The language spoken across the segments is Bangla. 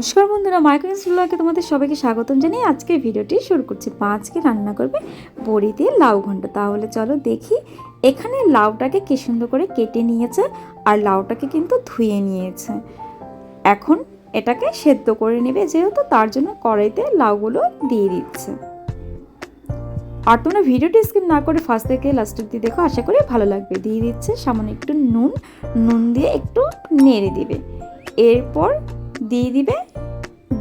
নমস্কার বন্ধুরা মাইক্রোস ব্লগে তোমাদের সবাইকে স্বাগতম জানিয়ে আজকের ভিডিওটি শুরু করছি। আজকে রান্না করবে বড়ি দিয়ে লাউ ঘন্ট। তাহলে চলো দেখি এখানে লাউটাকে কি সুন্দর করে কেটে নিয়েছে আর লাউটাকে কিন্তু ধুয়ে নিয়েছে। এখন এটাকে সেদ্ধ করে নেবে যেহেতু তার জন্য কড়াইতে লাউগুলো দিয়ে দিচ্ছে। আর তোমরা ভিডিওটি স্কিপ না করে ফার্স্ট থেকে লাস্ট অব্দি দেখো, আশা করি ভালো লাগবে। দিয়ে দিচ্ছে সামান্য একটু নুন নুন দিয়ে একটু নেড়ে দিবে। এরপর দিয়ে দিবে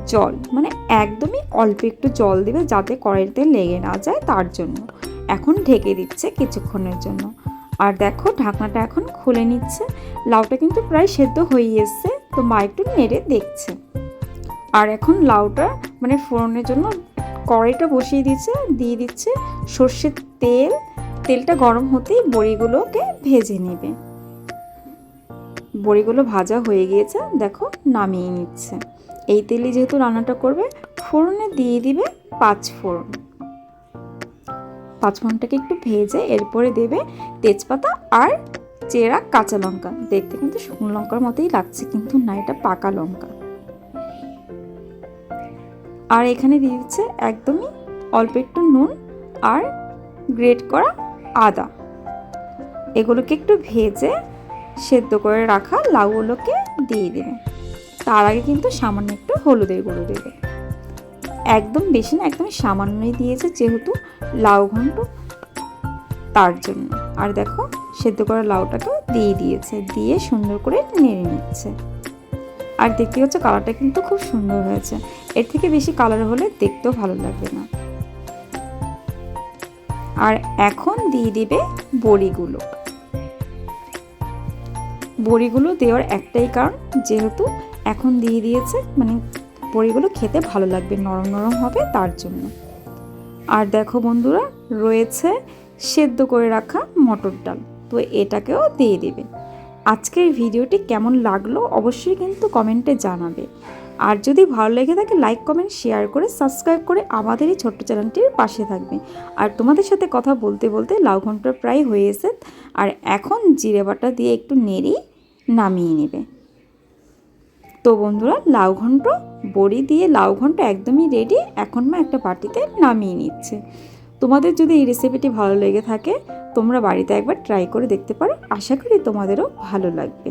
জল মানে একদমই অল্প একটু জল দেবে যাতে কড়াইতে লেগে না যায় তার জন্য। এখন ঢেকে দিচ্ছে কিছুক্ষণের জন্য। আর দেখো ঢাকনাটা এখন খুলে নিচ্ছে। লাউটা কিন্তু প্রায় সেদ্ধ হয়ে এসছে। তো মা একটু নেড়ে দেখছে। আর এখন লাউটা মানে ফোড়নের জন্য কড়াইটা বসিয়ে দিচ্ছে, দিয়ে দিচ্ছে সর্ষের তেল। তেলটা গরম হতেই বড়িগুলোকে ভেজে নেবে। বড়িগুলো ভাজা হয়ে গিয়েছে। দেখো নামিয়ে নিচ্ছে। এই তেলে যেহেতু রান্নাটা করবে, ফোড়নে দিয়ে দিবে পাঁচ ফোড়ন। পাঁচ ফোড়নটাকে একটু ভেজে এরপরে দেবে তেজপাতা আর চেরা কাঁচা লঙ্কা। দেখতে কিন্তু শুকনো লঙ্কার মতোই লাগছে, কিন্তু না, এটা পাকা লঙ্কা। আর এখানে দিয়ে দিচ্ছে একদমই অল্প একটু নুন আর গ্রেট করা আদা। এগুলোকে একটু ভেজে সেদ্ধ করে রাখা লাউগুলোকে দিয়ে দেবে। তার আগে কিন্তু সামান্য একটু হলুদের গুঁড়ো দেবে। একদম বেশি না একদম সামান্যই দিয়েছে যেহেতু লাউ ঘন্ট তার জন্য। আর দেখো, সেদ্ধ করা লাউটাকেও দিয়ে দিয়েছে, দিয়ে সুন্দর করে নেড়ে নিচ্ছে। আর দেখতে হচ্ছে কালারটা কিন্তু খুব সুন্দর হয়েছে। এর থেকে বেশি কালার হলে দেখতেও ভালো লাগবে না। আর এখন দিয়ে দিবে বড়িগুলো। বড়িগুলো দেওয়ার একটাই কারণ, যেহেতু এখন দিয়ে দিয়েছে মানে বড়িগুলো খেতে ভালো লাগবে, নরম নরম হবে তার জন্য। আর দেখো বন্ধুরা, রয়েছে সেদ্ধ করে রাখা মটর ডাল, তো এটাকেও দিয়ে দেবে। আজকের ভিডিওটি কেমন লাগল অবশ্যই কিন্তু কমেন্টে জানাবে। আর যদি ভালো লেগে থাকে, লাইক, কমেন্ট, শেয়ার করে, সাবস্ক্রাইব করে আমাদের এই ছোট্ট চ্যানেলটির পাশে থাকবে। আর তোমাদের সাথে কথা বলতে বলতে লাউ ঘণ্টা প্রায় হয়ে এসে আর এখন জিরে বাটা দিয়ে একটু নেড়ে নামিয়ে নেবে। তো বন্ধুরা, লাউ ঘন্ট, বড়ি দিয়ে লাউ ঘন্ট একদমই রেডি এখন মা একটা বাটিতে নামিয়ে নিচ্ছে। তোমাদের যদি এই রেসিপিটি ভালো লেগে থাকে, তোমরা বাড়িতে একবার ট্রাই করে দেখতে পারো, আশা করি তোমাদেরও ভালো লাগবে।